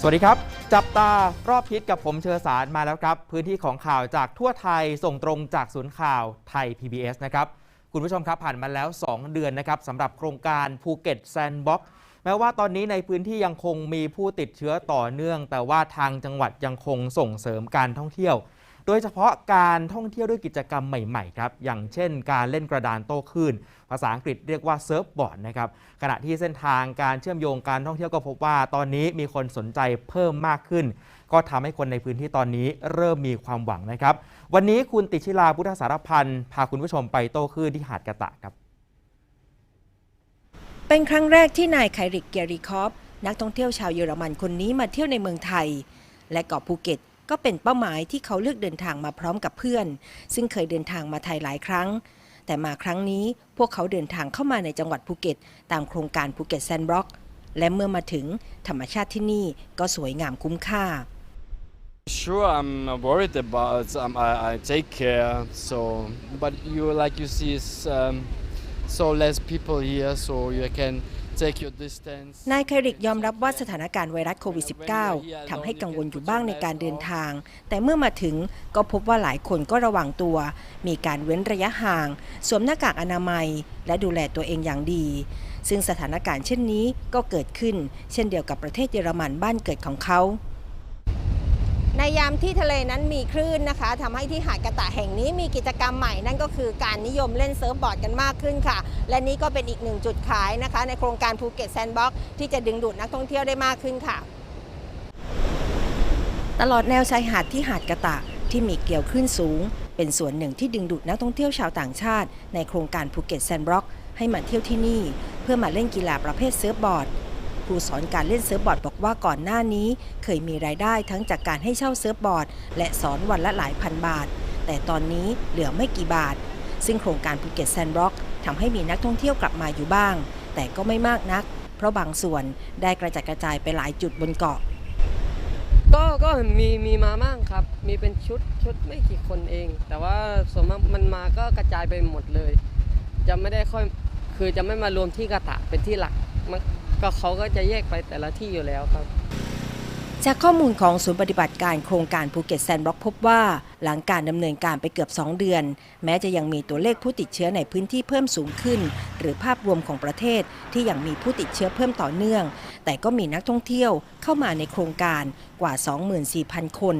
สวัสดีครับ จับตารอบพิษกับผมเชอสารมาแล้วครับ พื้นที่ของข่าวจากทั่วไทยส่งตรงจากศูนย์ข่าวไทย PBS นะครับ คุณผู้ชมครับผ่านมาแล้ว 2 เดือนนะครับสำหรับโครงการภูเก็ตแซนด์บ็อกซ์แม้ว่าตอนนี้ในพื้นที่ยังคงมีผู้ติดเชื้อต่อเนื่อง แต่ว่าทางจังหวัดยังคงส่งเสริมการท่องเที่ยว โดยเฉพาะการท่องเที่ยวด้วยกิจกรรมใหม่ๆครับอย่างเช่น การเล่นกระดานโต้คลื่นภาษาอังกฤษเรียกว่าเซิร์ฟบอร์ดนะครับขณะที่เส้นทางการเชื่อมโยงการท่องเที่ยวก็พบว่า ตอนนี้มีคนสนใจเพิ่มมากขึ้น ก็ทำให้คนในพื้นที่ตอนนี้เริ่มมีความหวังนะครับ วันนี้คุณติชิลาพุทธสารพันธ์พาคุณผู้ชมไปโต้คลื่นที่หาดกะตะครับ เป็นครั้งแรกที่นายไคริกเกียริคอฟนักท่องเที่ยวชาวเยอรมันคนนี้มาเที่ยวในเมืองไทย และเกาะภูเก็ต ก็เป็นเป้าหมายที่เขาเลือกเดินทางมาพร้อมกับเพื่อน ซึ่งเคยเดินทางมาไทยหลายครั้ง แต่มาครั้งนี้พวกเขาเดินทางเข้ามาในจังหวัดภูเก็ต ตามโครงการภูเก็ตแซนด์บล็อกและเมื่อมาถึงธรรมชาติที่นี่ก็สวยงามคุ้มค่า Sure, I'm worried about. Um, I, I take care. So, but you like you see, um, so less people here, so you can. นายไคริกยอมรับว่าสถานการณ์ไวรัสโควิด -19 ทำให้กังวลอยู่บ้างในการเดินทาง แต่เมื่อมาถึงก็พบว่าหลายคนก็ระวังตัว มีการเว้นระยะห่าง สวมหน้ากากอนามัย และดูแลตัวเองอย่างดี ซึ่งสถานการณ์เช่นนี้ก็เกิดขึ้น เช่นเดียวกับประเทศเยอรมันบ้านเกิดของเขา ในยามที่ทะเลนั้นมีคลื่นนะคะทำให้ที่หาดกระตะแห่งนี้มีกิจกรรมใหม่นั่นก็คือการนิยมเล่นเซิร์ฟบอร์ดกันมากขึ้นค่ะ และนี่ก็เป็นอีกหนึ่งจุดขายนะคะ ในโครงการภูเก็ตแซนด์บ็อกที่จะดึงดูดนักท่องเที่ยวได้มากขึ้นค่ะ ตลอดแนวชายหาดที่หาดกระตะที่มีเกลียวคลื่นสูง เป็นส่วนหนึ่งที่ดึงดูดนักท่องเที่ยวชาวต่างชาติ ในโครงการภูเก็ตแซนด์บ็อกให้มาเที่ยวที่นี่ เพื่อมาเล่นกีฬาประเภทเซิร์ฟบอร์ด ครูสอนการเล่นเซิร์ฟบอร์ดบอกว่าก่อนหน้านี้ เคยมีรายได้ทั้งจากการให้เช่าเซิร์ฟบอร์ด และสอนวันละหลายพันบาท แต่ตอนนี้เหลือไม่กี่บาท ซึ่งโครงการภูเก็ตแซนด์บล็อกทำให้มีนักท่องเที่ยวกลับมาอยู่บ้าง แต่ก็ไม่มากนัก เพราะบางส่วนได้กระจัดกระจายไปหลายจุดบนเกาะ ก็ก็มีมีมาบ้างครับ มีเป็นชุดชุดไม่กี่คนเอง แต่ว่าส่วนมากมันมาก็กระจายไปหมดเลย จะไม่ได้ค่อยคือจะไม่มารวมที่กระตะเป็นที่หลักมัน ก็เขาก็จะแยกไปแต่ละที่อยู่แล้วครับ จากข้อมูลของศูนย์ปฏิบัติการโครงการภูเก็ตแซนด์บล็อกพบว่า หลังการดำเนินการไปเกือบ 2 เดือน แม้จะยังมีตัวเลขผู้ติดเชื้อในพื้นที่เพิ่มสูงขึ้น หรือภาพรวมของประเทศที่ยังมีผู้ติดเชื้อเพิ่มต่อเนื่อง แต่ก็มีนักท่องเที่ยวเข้ามาในโครงการกว่า 24,000 คน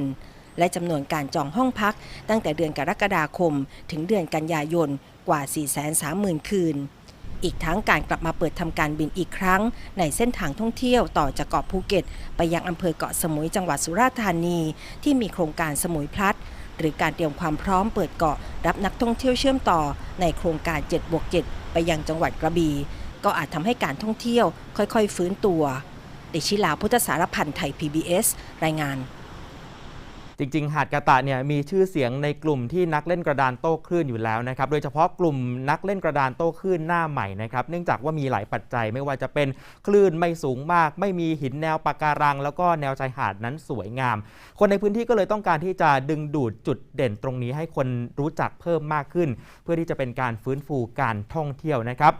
และจำนวนการจองห้องพักตั้งแต่เดือนกรกฎาคม ถึงเดือนกันยายนกว่า 430,000 คืน อีกทั้งการกลับมาเปิดทำการบินอีกครั้ง ในเส้นทางท่องเที่ยวต่อจากเกาะภูเก็ต ไปยังอำเภอเกาะสมุยจังหวัดสุราษฎร์ธานี ที่มีโครงการสมุยพลัด หรือการเตรียมความพร้อมเปิดเกาะรับนักท่องเที่ยวเชื่อมต่อ ในโครงการ7บวก7ไปยังจังหวัดกระบี่ก็อาจทำให้การท่องเที่ยวค่อยๆ ฟื้นตัวติชิลาพุทธสารพันธ์ไทย PBS รายงาน จริง ๆ หาดกระตะเนี่ยมีชื่อเสียงในกลุ่มที่นักเล่นกระดานโต้คลื่นอยู่แล้วนะครับโดยเฉพาะกลุ่มนักเล่นกระดานโต้คลื่นหน้าใหม่นะครับเนื่องจากว่ามีหลายปัจจัยไม่ว่าจะเป็นคลื่นไม่สูงมาก ไม่มีหินแนวปะการัง แล้วก็แนวชายหาดนั้นสวยงาม คนในพื้นที่ก็เลยต้องการที่จะดึงดูดจุดเด่นตรงนี้ให้คนรู้จักเพิ่มมากขึ้น เพื่อที่จะเป็นการฟื้นฟูการท่องเที่ยวนะครับ